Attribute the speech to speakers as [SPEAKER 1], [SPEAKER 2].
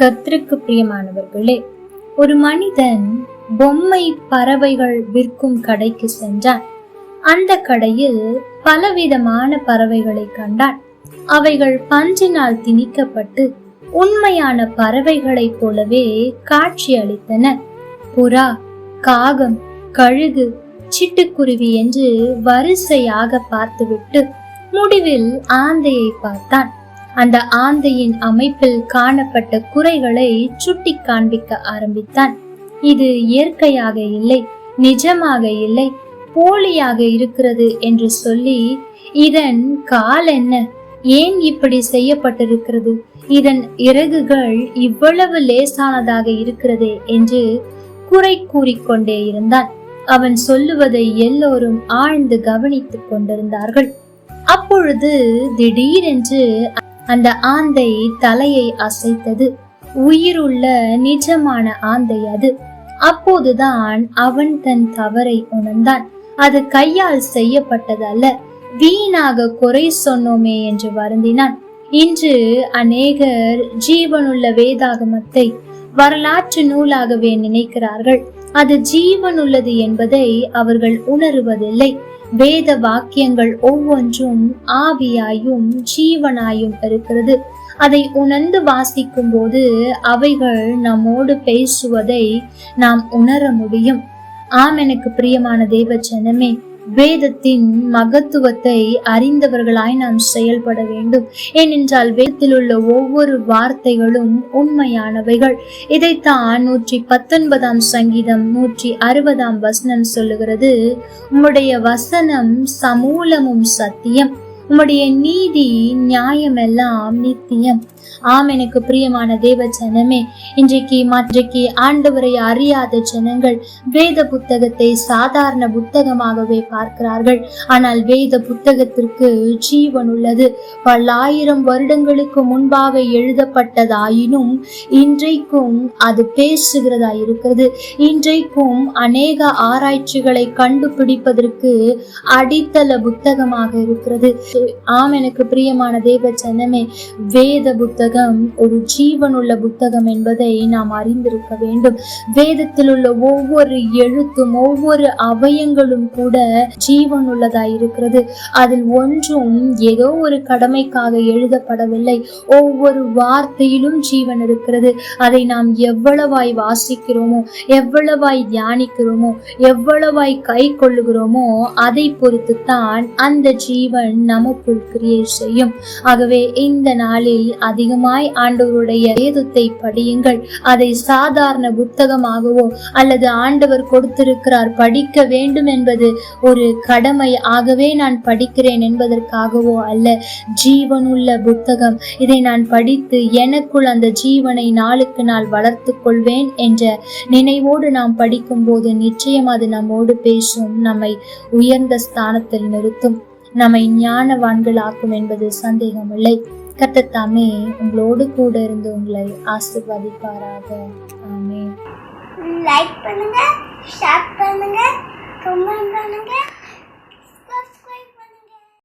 [SPEAKER 1] கத்திற்கு பிரியமானவர்களே ஒரு மனிதன் பொம்மை பறவைகள் விற்கும் கடைக்கு சென்றான். அந்த கடையில் பலவிதமான பறவைகளை கண்டான். அவைகள் பஞ்சினால் திணிக்கப்பட்டு உண்மையான பறவைகளைப் போலவே காட்சி அளித்தன. புறா காகம் கழுகு சிட்டுக்குருவி என்று வரிசையாக பார்த்துவிட்டு முடிவில் ஆந்தையை பார்த்தான். அந்த ஆந்தையின் அமைப்பில் காணப்பட்ட குறைகளை சுட்டி காண்பிக்க ஆரம்பித்தான். இது இயற்கையாக இல்லை நிஜமாக இல்லை போலியாக இருக்கிறது என்று சொல்லி இதன் கால் என்ன? ஏன் இப்படி செய்யப்பட்டிருக்கிறது? இதன் இறகுகள் இவ்வளவு லேசானதாக இருக்கிறதே என்று குறை கூறிக்கொண்டே இருந்தான். அவன் சொல்லுவதை எல்லோரும் ஆழ்ந்து கவனித்துக் கொண்டிருந்தார்கள். அப்பொழுது திடீரென்று அந்த ஆந்தை தலையை அசைத்தது. உயிருள்ள நிஜமான ஆந்தை அது. அப்போதுதான் அவன் தன் தவறை உணர்ந்தான். அது கையால் செய்யப்பட்டதல்ல. வீணாக குறை சொன்னோமே என்று வருந்தினான். இன்று அநேகர் ஜீவனுள்ள வேதாகமத்தை வரலாற்று நூலாகவே நினைக்கிறார்கள். அது ஜீவனுள்ளது என்பதை அவர்கள் உணருவதில்லை. வேத வாக்கியங்கள் ஒவ்வொன்றும் ஆவியாயும் ஜீவனாயும் இருக்கிறது. அதை உணர்ந்து வாசிக்கும் போது அவைகள் நம்மோடு பேசுவதை நாம் உணர முடியும். ஆம் எனக்கு பிரியமான தேவ ஜனமே வேதத்தின் மகத்துவத்தை அறிந்தவர்களாய் நாம் செயல்பட வேண்டும். ஏனென்றால் வேதத்தில் உள்ள ஒவ்வொரு வார்த்தைகளும் உண்மையானவைகள். இதைத்தான் நூற்றி பத்தொன்பதாம் சங்கீதம் நூற்றி அறுபதாம் வசனம் சொல்லுகிறது. உம்முடைய வசனம் சமூலமும் சத்தியம். உம்முடைய நீதி நியாயமெல்லாம் நித்தியம். ஆம் எனக்கு பிரியமான தேவ ஜனமே இன்றைக்கு மற்றைக்கு ஆண்டவரை அறியாத ஜனங்கள் வேத புத்தகத்தை சாதாரண புத்தகமாகவே பார்க்கிறார்கள். ஆனால் வேத புத்தகத்திற்கு ஜீவன் உள்ளது. பல்லாயிரம் வருடங்களுக்கு முன்பாக எழுதப்பட்டதாயினும் இன்றைக்கும் அது பேசுகிறதா இருக்கிறது. இன்றைக்கும் அநேக ஆராய்ச்சிகளை கண்டுபிடிப்பதற்கு அடித்தள புத்தகமாக இருக்கிறது. ஆம் எனக்கு பிரியமான தேவ ஜனமே வேத புத்தகம் புத்தகம் ஒரு ஜீவனுள்ள புத்தகம் என்பதை நாம் அறிந்திருக்க வேண்டும். வேதத்தில் உள்ள ஒவ்வொரு எழுத்தும் ஒவ்வொரு அவயங்களும் கூட ஜீவனுள்ளதாய் இருக்கிறது. அதில் ஒன்றும் ஏதோ ஒரு கடமைக்காக எழுதப்படவில்லை. ஒவ்வொரு வார்த்தையிலும் ஜீவன் இருக்கிறது. அதை நாம் எவ்வளவாய் வாசிக்கிறோமோ எவ்வளவாய் தியானிக்கிறோமோ எவ்வளவாய் கை கொள்ளுகிறோமோ அதை பொறுத்து தான் அந்த ஜீவன் நமக்குள் கிரியேட் செய்யும். ஆகவே இந்த நாளில் அதிகமாய் ஆண்டவருடைய வேதத்தை படியுங்கள். அதை சாதாரண புத்தகமாகவோ அல்லது ஆண்டவர் கொடுத்திருக்கிறார் படிக்க வேண்டும் என்பது ஒரு கடமை. ஆகவே நான் படிக்கிறேன் என்பதற்காகவோ அல்ல ஜீவனுள்ள புத்தகம். இதை நான் படித்து எனக்குள் அந்த ஜீவனை நாளுக்கு நாள் வளர்த்து கொள்வேன் என்ற நினைவோடு நாம் படிக்கும்போது நிச்சயம் அது நம்மோடு பேசும் நம்மை உயர்ந்த ஸ்தானத்தில் நிறுத்தும் நம்மை ஞானவான்களாக்கும் என்பது சந்தேகமில்லை. கத்தத்தாமே உங்களோடு கூட இருந்து உங்களை ஆசிர்வதிப்பாராக. ஆமே
[SPEAKER 2] லைக் பண்ணுங்க ஷேர்